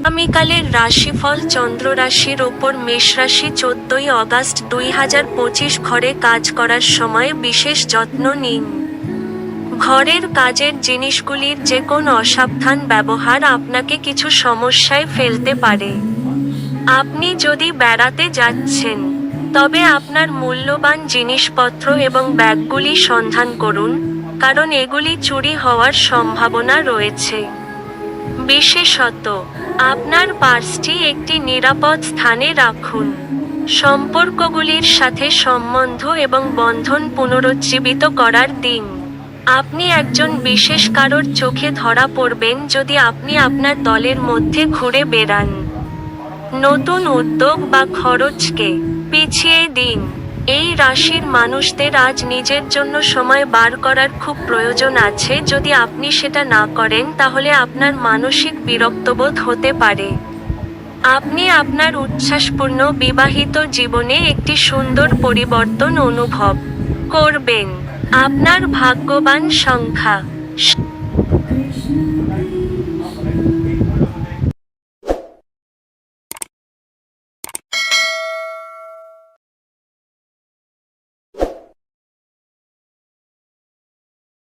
আগামীকালের রাশিফল চন্দ্র রাশির ওপর মেষ রাশি চোদ্দই অগাস্ট দুই হাজার পঁচিশ ঘরে কাজ করার সময় বিশেষ যত্ন নিন। ঘরের কাজের জিনিসগুলির যে কোনো অসাবধান ব্যবহার আপনাকে কিছু সমস্যায় ফেলতে পারে। আপনি যদি বেড়াতে যাচ্ছেন, তবে আপনার মূল্যবান জিনিসপত্র এবং ব্যাগগুলি সন্ধান করুন, কারণ এগুলি চুরি হওয়ার সম্ভাবনা রয়েছে। বিশেষত আপনার পার্সটি একটি নিরাপদ স্থানে রাখুন। সম্পর্কগুলির সাথে সম্বন্ধ এবং বন্ধন পুনরুজ্জীবিত করার দিন। আপনি একজন বিশেষ কারোর চোখে ধরা পড়বেন যদি আপনি আপনার দলের মধ্যে ঘুরে বেড়ান। নতুন উদ্যোগ বা খরচকে পিছিয়ে দিন। এই রাশির মানুষদের আজ নিজের জন্য সময় বার করার খুব প্রয়োজন আছে। যদি আপনি সেটা না করেন, তাহলে আপনার মানসিক বিরক্তবোধ হতে পারে। আপনি আপনার উচ্ছ্বাসপূর্ণ বিবাহিত জীবনে একটি সুন্দর পরিবর্তন অনুভব করবেন। আপনার ভাগ্যবান সংখ্যা।